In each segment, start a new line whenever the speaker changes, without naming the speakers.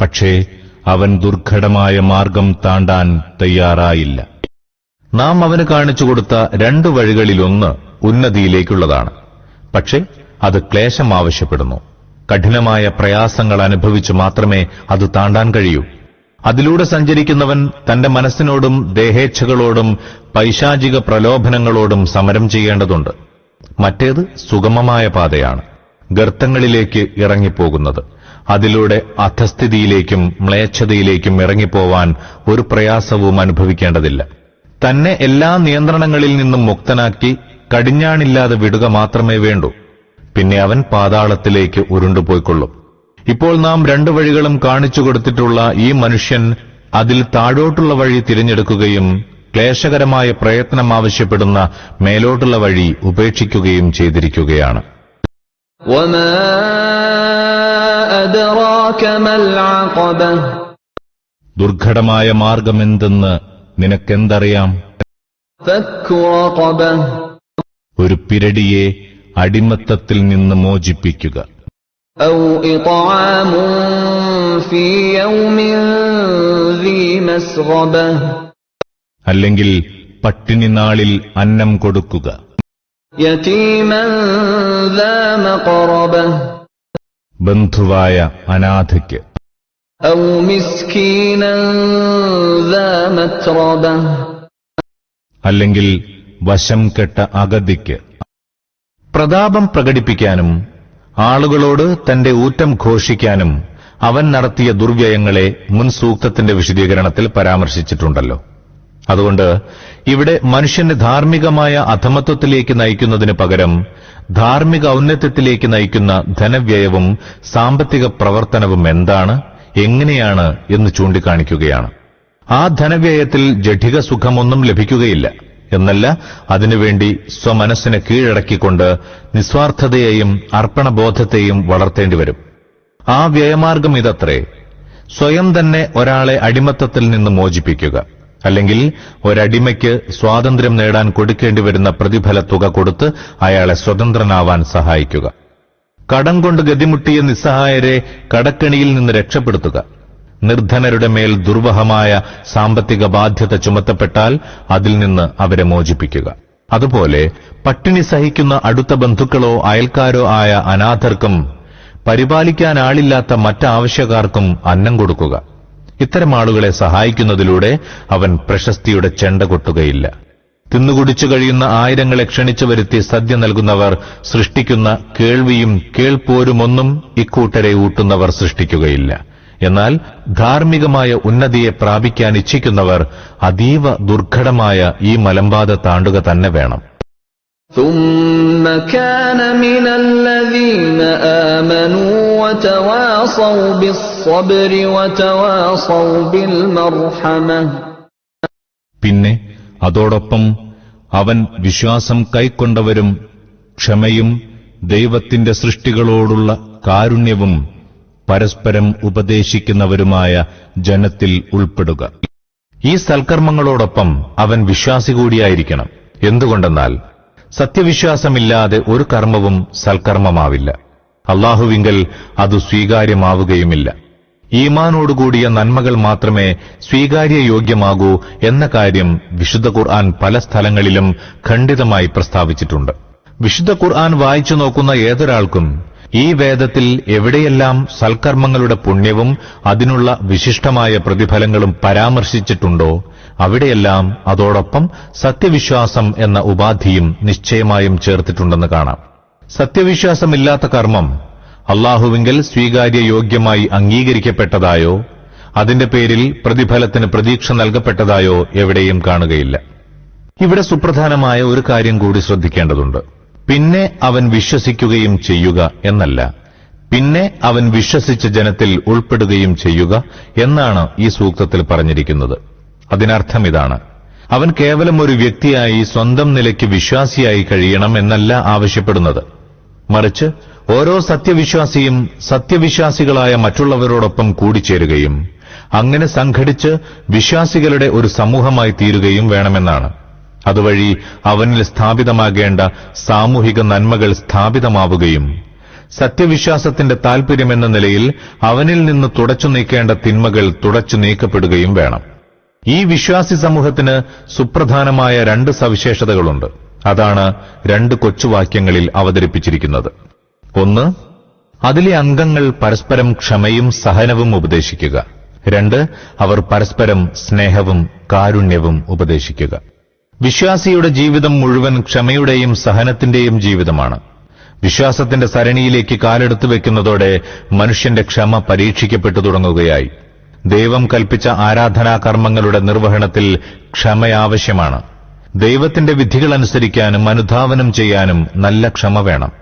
പക്ഷേ അവൻ ദുർഘടമായ മാർഗം താണ്ടാൻ തയ്യാറായില്ല. നാം അവന് കാണിച്ചു കൊടുത്ത രണ്ടു വഴികളിലൊന്ന് ഉന്നതിയിലേക്കുള്ളതാണ്. പക്ഷേ അത് ക്ലേശം ആവശ്യപ്പെടുന്നു. കഠിനമായ പ്രയാസങ്ങൾ അനുഭവിച്ചു മാത്രമേ അത് താണ്ടാൻ കഴിയൂ. അതിലൂടെ സഞ്ചരിക്കുന്നവൻ തന്റെ മനസ്സിനോടും ദേഹേച്ഛകളോടും പൈശാചിക പ്രലോഭനങ്ങളോടും സമരം ചെയ്യേണ്ടതുണ്ട്. മറ്റേത് സുഗമമായ പാതയാണ്. ഗർത്തങ്ങളിലേക്ക് ഇറങ്ങിപ്പോകുന്നത്. അതിലൂടെ അധസ്ഥിതിയിലേക്കും മ്ലേച്ഛതയിലേക്കും ഇറങ്ങിപ്പോവാൻ ഒരു പ്രയാസവും അനുഭവിക്കേണ്ടതില്ല. തന്നെ എല്ലാ നിയന്ത്രണങ്ങളിൽ നിന്നും മുക്തനാക്കി കടിഞ്ഞാണില്ലാതെ വിടുക മാത്രമേ വേണ്ടൂ. പിന്നെ അവൻ പാതാളത്തിലേക്ക് ഉരുണ്ടുപോയിക്കൊള്ളും. ഇപ്പോൾ നാം രണ്ടു വഴികളും കാണിച്ചു കൊടുത്തിട്ടുള്ള ഈ മനുഷ്യൻ അതിൽ താഴോട്ടുള്ള വഴി തിരഞ്ഞെടുക്കുകയും ക്ലേശകരമായ പ്രയത്നം ആവശ്യപ്പെടുന്ന മേലോട്ടുള്ള വഴി ഉപേക്ഷിക്കുകയും ചെയ്തിരിക്കുകയാണ്. ദുർഘടമായ മാർഗമെന്തെന്ന് നിനക്കെന്തറിയാം? ഒരു പിരടിയെ അടിമത്തത്തിൽ നിന്ന് മോചിപ്പിക്കുക. അല്ലെങ്കിൽ പട്ടിണി നാളിൽ അന്നം കൊടുക്കുക. ബന്ധുവായ അനാഥയ്ക്ക്. അല്ലെങ്കിൽ വശം കെട്ട അഗതിക്ക്. പ്രതാപം പ്രകടിപ്പിക്കാനും ആളുകളോട് തന്റെ ഊറ്റം ഘോഷിക്കാനും അവൻ നടത്തിയ ദുർവ്യയങ്ങളെ മുൻസൂക്തത്തിന്റെ വിശദീകരണത്തിൽ പരാമർശിച്ചിട്ടുണ്ടല്ലോ. അതുകൊണ്ട് ഇവിടെ മനുഷ്യനെ ധാർമ്മികമായ അധമത്വത്തിലേക്ക് നയിക്കുന്നതിന് പകരം ധാർമ്മിക ഔന്നത്യത്തിലേക്ക് നയിക്കുന്ന ധനവ്യയവും സാമ്പത്തിക പ്രവർത്തനവും എന്താണ് എങ്ങനെയാണ് എന്ന് ചൂണ്ടിക്കാണിക്കുകയാണ്. ആ ധനവ്യയത്തിൽ ജഠിക സുഖമൊന്നും ലഭിക്കുകയില്ല. എന്നല്ല അതിനുവേണ്ടി സ്വമനസ്സിനെ കീഴടക്കിക്കൊണ്ട് നിസ്വാർത്ഥതയെയും അർപ്പണബോധത്തെയും വളർത്തേണ്ടി വരും ആ വ്യയമാർഗം ഇതത്രേ. സ്വയം തന്നെ ഒരാളെ അടിമത്തത്തിൽ നിന്ന് മോചിപ്പിക്കുക. അല്ലെങ്കിൽ ഒരടിമയ്ക്ക് സ്വാതന്ത്ര്യം നേടാൻ കൊടുക്കേണ്ടി വരുന്ന പ്രതിഫല തുക കൊടുത്ത് അയാളെ സ്വതന്ത്രനാവാൻ സഹായിക്കുക. കടം കൊണ്ട് ഗതിമുട്ടിയ നിസ്സഹായരെ കടക്കണിയിൽ നിന്ന് രക്ഷപ്പെടുത്തുക. നിർധനരുടെ മേൽ ദുർവഹമായ സാമ്പത്തിക ബാധ്യത ചുമത്തപ്പെട്ടാൽ അതിൽ നിന്ന് അവരെ മോചിപ്പിക്കുക. അതുപോലെ പട്ടിണി സഹിക്കുന്ന അടുത്ത ബന്ധുക്കളോ അയൽക്കാരോ ആയ അനാഥർക്കും പരിപാലിക്കാനാളില്ലാത്ത മറ്റാവശ്യക്കാർക്കും അന്നം കൊടുക്കുക. ഇത്തരം ആളുകളെ സഹായിക്കുന്നതിലൂടെ അവൻ പ്രശസ്തിയുടെ ചെണ്ട കൊട്ടുകയില്ല. തിന്നുകുടിച്ചു കഴിയുന്ന ആയിരങ്ങളെ ക്ഷണിച്ചു വരുത്തി സദ്യ നൽകുന്നവർ സൃഷ്ടിക്കുന്ന കേൾവിയും കേൾപ്പോരുമൊന്നും ഇക്കൂട്ടരെ ഊട്ടുന്നവർ സൃഷ്ടിക്കുകയില്ല. എന്നാൽ ധാർമ്മികമായ ഉന്നതിയെ പ്രാപിക്കാൻ ഇച്ഛിക്കുന്നവർ അതീവ ദുർഘടമായ ഈ മലമ്പാത താണ്ടുക തന്നെ വേണം.
ثم كان من الذين آمنوا وتواصوا بالصبر وتواصوا بالمرحمة
പിന്നെ അതോടൊപ്പം അവൻ വിശ്വാസം കൈക്കൊണ്ടവരും ക്ഷമയും ദൈവത്തിന്റെ സൃഷ്ടികളോടുള്ള കാരുണ്യവും പരസ്പരം ഉപദേശിക്കുന്നവരുമായ ജനത്തിൽ ഉൾപ്പെടുക ഈ സൽക്കർമ്മങ്ങളോടൊപ്പം അവൻ വിശ്വാസി കൂടിയായിരിക്കണം എന്തുകൊണ്ടെന്നാൽ സത്യവിശ്വാസമില്ലാതെ ഒരു കർമ്മവും സൽക്കർമ്മമാവില്ല. അള്ളാഹുവിങ്കൽ അത് സ്വീകാര്യമാവുകയുമില്ല. ഈമാനോടുകൂടിയ നന്മകൾ മാത്രമേ സ്വീകാര്യ യോഗ്യമാകൂ എന്ന കാര്യം വിശുദ്ധ ഖുർആൻ പല സ്ഥലങ്ങളിലും ഖണ്ഡിതമായി പ്രസ്താവിച്ചിട്ടുണ്ട്. വിശുദ്ധ ഖുർആൻ വായിച്ചു നോക്കുന്ന ഏതൊരാൾക്കും ഈ വേദത്തിൽ എവിടെയെല്ലാം സൽക്കർമ്മങ്ങളുടെ പുണ്യവും അതിനുള്ള വിശിഷ്ടമായ പ്രതിഫലങ്ങളും പരാമർശിച്ചിട്ടുണ്ടോ അവിടെയെല്ലാം അതോടൊപ്പം സത്യവിശ്വാസം എന്ന ഉപാധിയും നിശ്ചയമായും ചേർത്തിട്ടുണ്ടെന്ന് കാണാം. സത്യവിശ്വാസമില്ലാത്ത കർമ്മം അള്ളാഹുവിങ്കൽ സ്വീകാര്യയോഗ്യമായി അംഗീകരിക്കപ്പെട്ടതായോ അതിന്റെ പേരിൽ പ്രതിഫലത്തിന് പ്രതീക്ഷ നൽകപ്പെട്ടതായോ എവിടെയും കാണുകയില്ല. ഇവിടെ സുപ്രധാനമായ ഒരു കാര്യം കൂടി ശ്രദ്ധിക്കേണ്ടതുണ്ട്. പിന്നെ അവൻ വിശ്വസിക്കുകയും ചെയ്യുക എന്നല്ല. പിന്നെ അവൻ വിശ്വസിച്ച ജനത്തിൽ ഉൾപ്പെടുകയും ചെയ്യുക എന്നാണ് ഈ സൂക്തത്തിൽ പറഞ്ഞിരിക്കുന്നത്. അതിനർത്ഥം ഇതാണ്. അവൻ കേവലം ഒരു വ്യക്തിയായി സ്വന്തം നിലയ്ക്ക് വിശ്വാസിയായി കഴിയണം എന്നല്ല ആവശ്യപ്പെടുന്നത്. മറിച്ച് ഓരോ സത്യവിശ്വാസിയും സത്യവിശ്വാസികളായ മറ്റുള്ളവരോടൊപ്പം കൂടിച്ചേരുകയും അങ്ങനെ സംഘടിച്ച് വിശ്വാസികളുടെ ഒരു സമൂഹമായി തീരുകയും വേണമെന്നാണ്. അതുവഴി അവനിൽ സ്ഥാപിതമാകേണ്ട സാമൂഹിക നന്മകൾ സ്ഥാപിതമാവുകയും സത്യവിശ്വാസത്തിന്റെ താൽപര്യമെന്ന നിലയിൽ അവനിൽ നിന്ന് തുടച്ചു നീക്കേണ്ട തിന്മകൾ തുടച്ചു നീക്കപ്പെടുകയും വേണം. ഈ വിശ്വാസി സമൂഹത്തിന് സുപ്രധാനമായ രണ്ട് സവിശേഷതകളുണ്ട്. അതാണ് രണ്ട് കൊച്ചുവാക്യങ്ങളിൽ അവതരിപ്പിച്ചിരിക്കുന്നത്. ഒന്ന് അതിലെ അംഗങ്ങൾ പരസ്പരം ക്ഷമയും സഹനവും ഉപദേശിക്കുക. രണ്ട് അവർ പരസ്പരം സ്നേഹവും കാരുണ്യവും ഉപദേശിക്കുക. വിശ്വാസിയുടെ ജീവിതം മുഴുവൻ ക്ഷമയുടെയും സഹനത്തിന്റെയും ജീവിതമാണ്. വിശ്വാസത്തിന്റെ സരണിയിലേക്ക് കാലെടുത്തു വെക്കുന്നതോടെ മനുഷ്യന്റെ ക്ഷമ പരീക്ഷിക്കപ്പെട്ടു തുടങ്ങുകയായി. ദൈവം കൽപ്പിച്ച ആരാധനാകർമ്മങ്ങളുടെ നിർവഹണത്തിൽ ക്ഷമ ആവശ്യമാണ് ദൈവത്തിന്റെ വിധികൾ അനുസരിക്കാനും അനുധാവനം ചെയ്യാനും നല്ല ക്ഷമ വേണം.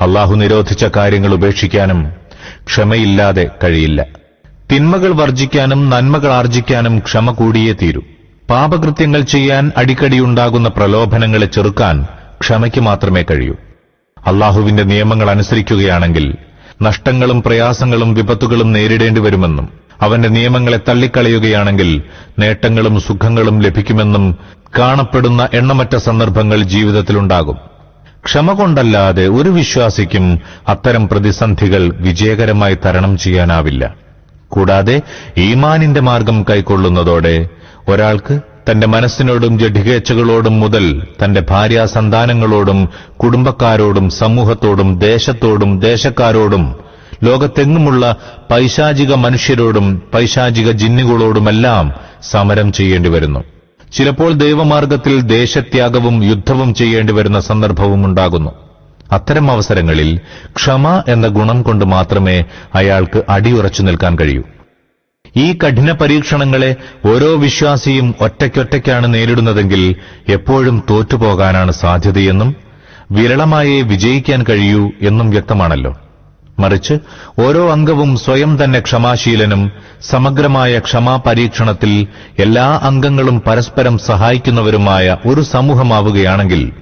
അള്ളാഹു നിരോധിച്ച കാര്യങ്ങൾ ഉപേക്ഷിക്കാനും ക്ഷമയില്ലാതെ കഴിയില്ല. തിന്മകൾ വർജിക്കാനും നന്മകൾ ആർജിക്കാനും ക്ഷമ കൂടിയേ തീരൂ. പാപകൃത്യങ്ങൾ ചെയ്യാൻ അടിക്കടിയുണ്ടാകുന്ന പ്രലോഭനങ്ങളെ ചെറുക്കാൻ ക്ഷമയ്ക്ക് മാത്രമേ കഴിയൂ. അള്ളാഹുവിന്റെ നിയമങ്ങൾ അനുസരിക്കുകയാണെങ്കിൽ നഷ്ടങ്ങളും പ്രയാസങ്ങളും വിപത്തുകളും നേരിടേണ്ടി വരുമെന്നും അവന്റെ നിയമങ്ങളെ തള്ളിക്കളയുകയാണെങ്കിൽ നേട്ടങ്ങളും സുഖങ്ങളും ലഭിക്കുമെന്നും കാണപ്പെടുന്ന എണ്ണമറ്റ സന്ദർഭങ്ങൾ ജീവിതത്തിലുണ്ടാകും. ക്ഷമ കൊണ്ടല്ലാതെ ഒരു വിശ്വാസിക്കും അത്തരം പ്രതിസന്ധികൾ വിജയകരമായി തരണം ചെയ്യാനാവില്ല. കൂടാതെ ഈമാനിന്റെ മാർഗം കൈക്കൊള്ളുന്നതോടെ ഒരാൾക്ക് തന്റെ മനസ്സിനോടും ജഡികേച്ചകളോടും മുതൽ തന്റെ ഭാര്യ സന്താനങ്ങളോടും കുടുംബക്കാരോടും സമൂഹത്തോടും ദേശത്തോടും ദേശക്കാരോടും ലോകത്തെങ്ങുമുള്ള പൈശാചിക മനുഷ്യരോടും പൈശാചിക ജിന്നുകളോടുമെല്ലാം സമരം ചെയ്യേണ്ടി വരുന്നു. ചിലപ്പോൾ ദൈവമാർഗത്തിൽ ദേശത്യാഗവും യുദ്ധവും ചെയ്യേണ്ടി വരുന്ന സന്ദർഭവും ഉണ്ടാകുന്നു. അത്തരം അവസരങ്ങളിൽ ക്ഷമ എന്ന ഗുണം കൊണ്ട് മാത്രമേ അയാൾക്ക് അടിയുറച്ചു നിൽക്കാൻ കഴിയൂ. ഈ കഠിന പരീക്ഷണങ്ങളെ ഓരോ വിശ്വാസിയും ഒറ്റയ്ക്കൊറ്റയ്ക്കാണ് നേരിടുന്നതെങ്കിൽ എപ്പോഴും തോറ്റുപോകാനാണ് സാധ്യതയെന്നും വിരളമായേ വിജയിക്കാൻ കഴിയൂ എന്നും വ്യക്തമാണല്ലോ. മറിച്ച് ഓരോ അംഗവും സ്വയം തന്നെ ക്ഷമാശീലനും സമഗ്രമായ ക്ഷമാപരീക്ഷണത്തിൽ എല്ലാ അംഗങ്ങളും പരസ്പരം സഹായിക്കുന്നവരുമായ ഒരു സമൂഹമാവുകയാണെങ്കിൽ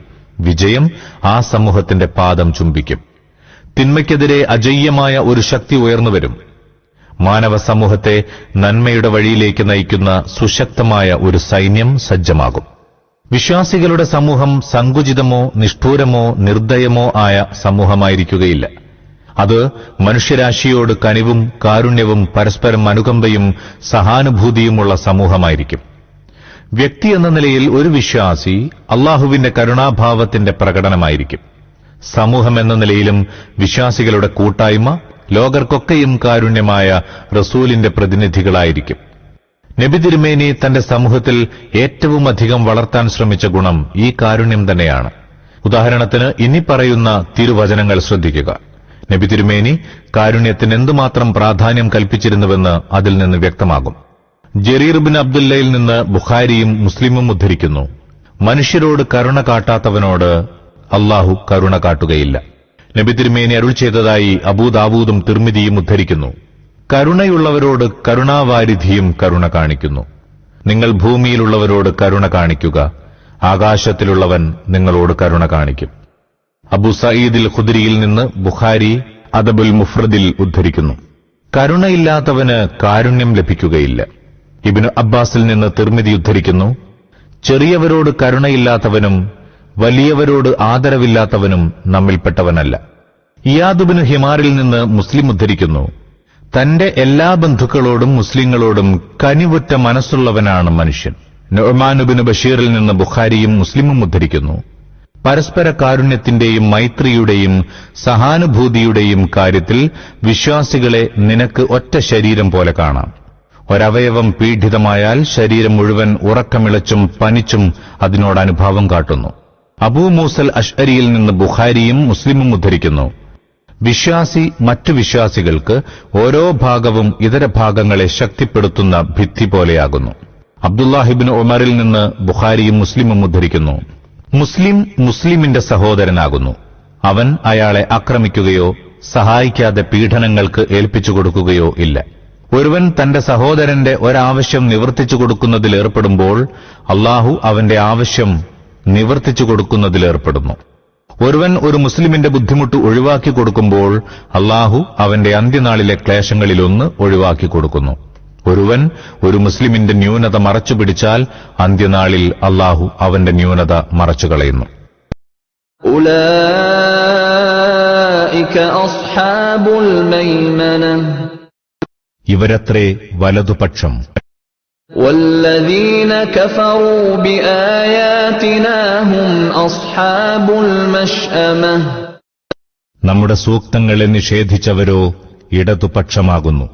വിജയം ആ സമൂഹത്തിന്റെ പാദം ചുംബിക്കും. തിന്മയ്ക്കെതിരെ അജയ്യമായ ഒരു ശക്തി ഉയർന്നുവരും. മാനവ സമൂഹത്തെ നന്മയുടെ വഴിയിലേക്ക് നയിക്കുന്ന സുശക്തമായ ഒരു സൈന്യം സജ്ജമാകും. വിശ്വാസികളുടെ സമൂഹം സങ്കുചിതമോ നിഷ്ഠൂരമോ നിർദ്ദയമോ ആയ സമൂഹമായിരിക്കുകയില്ല. അത് മനുഷ്യരാശിയോട് കനിവും കാരുണ്യവും പരസ്പരം അനുകമ്പയും സഹാനുഭൂതിയുമുള്ള സമൂഹമായിരിക്കും. വ്യക്തി എന്ന നിലയിൽ ഒരു വിശ്വാസി അള്ളാഹുവിന്റെ കരുണാഭാവത്തിന്റെ പ്രകടനമായിരിക്കും. സമൂഹം എന്ന നിലയിലും വിശ്വാസികളുടെ കൂട്ടായ്മ ലോകർക്കൊക്കെയും കാരുണ്യമായ റസൂലിന്റെ പ്രതിനിധികളായിരിക്കും. നബി തിരുമേനി തന്റെ സമൂഹത്തിൽ ഏറ്റവും അധികം വളർത്താൻ ശ്രമിച്ച ഗുണം ഈ കാരുണ്യം തന്നെയാണ്. ഉദാഹരണത്തിന് ഇനി പറയുന്ന തിരുവചനങ്ങൾ ശ്രദ്ധിക്കുക. നബി തിരുമേനി കാരുണ്യത്തിന് എന്തുമാത്രം പ്രാധാന്യം കൽപ്പിച്ചിരുന്നുവെന്ന് അതിൽ നിന്ന് വ്യക്തമാകും. ജരീർ ബിൻ അബ്ദുല്ലയിൽ നിന്ന് ബുഖാരിയും മുസ്ലിമും ഉദ്ധരിക്കുന്നു. മനുഷ്യരോട് കരുണ കാട്ടാത്തവനോട് അള്ളാഹു കരുണ കാട്ടുകയില്ല. നബി തിരുമേനി അരുൾ ചെയ്തതായി അബൂദാവൂദും തിർമിതിയും ഉദ്ധരിക്കുന്നു. കരുണയുള്ളവരോട് കരുണാവാരിധിയും കരുണ കാണിക്കുന്നു. നിങ്ങൾ ഭൂമിയിലുള്ളവരോട് കരുണ കാണിക്കുക. ആകാശത്തിലുള്ളവൻ നിങ്ങളോട് കരുണ കാണിക്കും. അബു സയീദിൽ ഖുദരിയിൽ നിന്ന് ബുഖാരി അദബുൽ മുഫ്രദിൽ ഉദ്ധരിക്കുന്നു. കരുണയില്ലാത്തവന് കാരുണ്യം ലഭിക്കുകയില്ല. ഇബിനു അബ്ബാസിൽ നിന്ന് തിർമിതി ഉദ്ധരിക്കുന്നു. ചെറിയവരോട് കരുണയില്ലാത്തവനും വലിയവരോട് ആദരവില്ലാത്തവനും നമ്മിൽപ്പെട്ടവനല്ല. ഇയാദുബിന് ഹിമാറിൽ നിന്ന് മുസ്ലിം ഉദ്ധരിക്കുന്നു. തന്റെ എല്ലാ ബന്ധുക്കളോടും മുസ്ലിങ്ങളോടും കനിവുറ്റ മനസ്സുള്ളവനാണ് മനുഷ്യൻ. നൊമാനുബിന് ബഷീറിൽ നിന്ന് ബുഖാരിയും മുസ്ലിമും ഉദ്ധരിക്കുന്നു. പരസ്പര കാരുണ്യത്തിന്റെയും മൈത്രിയുടെയും സഹാനുഭൂതിയുടെയും കാര്യത്തിൽ വിശ്വാസികളെ നിനക്ക് ഒറ്റ ശരീരം പോലെ കാണാം. ഒരവയവം പീഡിതമായാൽ ശരീരം മുഴുവൻ ഉറക്കമിളച്ചും പനിച്ചും അതിനോട് അനുഭാവം കാട്ടുന്നു. അബൂ മൂസൽ അഷ്അരിയിൽ നിന്ന് ബുഖാരിയും മുസ്ലിമും ഉദ്ധരിക്കുന്നു. വിശ്വാസി മറ്റു വിശ്വാസികൾക്ക് ഓരോ ഭാഗവും ഇതര ഭാഗങ്ങളെ ശക്തിപ്പെടുത്തുന്ന ഭിത്തി പോലെയാകുന്നു. അബ്ദുല്ലാഹിബിൻ ഉമറിൽ നിന്ന് ബുഖാരിയും മുസ്ലിമും ഉദ്ധരിക്കുന്നു. മുസ്ലിം മുസ്ലിമിന്റെ സഹോദരനാകുന്നു. അവൻ അയാളെ ആക്രമിക്കുകയോ സഹായിക്കാതെ പീഡനങ്ങൾക്ക് ഏൽപ്പിച്ചു കൊടുക്കുകയോ ഇല്ല. ഒരുവൻ തന്റെ സഹോദരന്റെ ഒരാവശ്യം നിവർത്തിച്ചു കൊടുക്കുന്നതിൽ ഏർപ്പെടുമ്പോൾ അള്ളാഹു അവന്റെ ആവശ്യം നിവർത്തിച്ചു കൊടുക്കുന്നതിലേർപ്പെടുന്നു ഒരുവൻ ഒരു മുസ്ലിമിന്റെ ബുദ്ധിമുട്ട് ഒഴിവാക്കി കൊടുക്കുമ്പോൾ അള്ളാഹു അവന്റെ അന്ത്യനാളിലെ ക്ലേശങ്ങളിലൊന്ന് ഒഴിവാക്കി കൊടുക്കുന്നു. ഒരുവൻ ഒരു മുസ്ലിമിന്റെ ന്യൂനത മറച്ചു പിടിച്ചാൽ അന്ത്യനാളിൽ അള്ളാഹു അവന്റെ ന്യൂനത
മറച്ചു കളയുന്നു.
ഇവരത്രേ വലതുപക്ഷം.
والذين كفروا بآياتنا هم أصحاب المشأمة
നമ്മുടെ സൂക്തങ്ങളെ നിഷേധിച്ചവരോ ഇടതുപക്ഷമാകുന്നു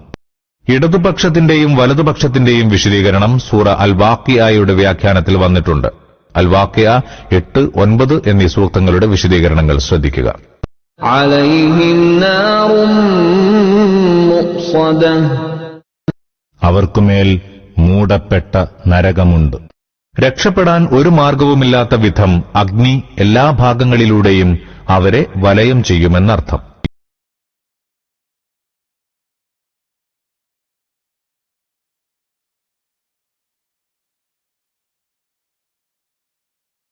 ഇടതുപക്ഷത്തിന്റെയും വലതുപക്ഷത്തിന്റെയും വിശദീകരണം സൂറ അൽ വാക്കിയായുടെ വ്യാഖ്യാനത്തിൽ വന്നിട്ടുണ്ട് അൽ വാക്കിയ എട്ട് ഒൻപത് എന്നീ സൂക്തങ്ങളുടെ വിശദീകരണങ്ങൾ ശ്രദ്ധിക്കുക
عليهم نار مؤصده
അവർക്കുമേൽ മൂടപ്പെട്ട നരകമുണ്ട്. രക്ഷപ്പെടാൻ ഒരു മാർഗവുമില്ലാത്ത വിധം അഗ്നി എല്ലാ ഭാഗങ്ങളിലൂടെയും അവരെ വലയം ചെയ്യുമെന്നർത്ഥം.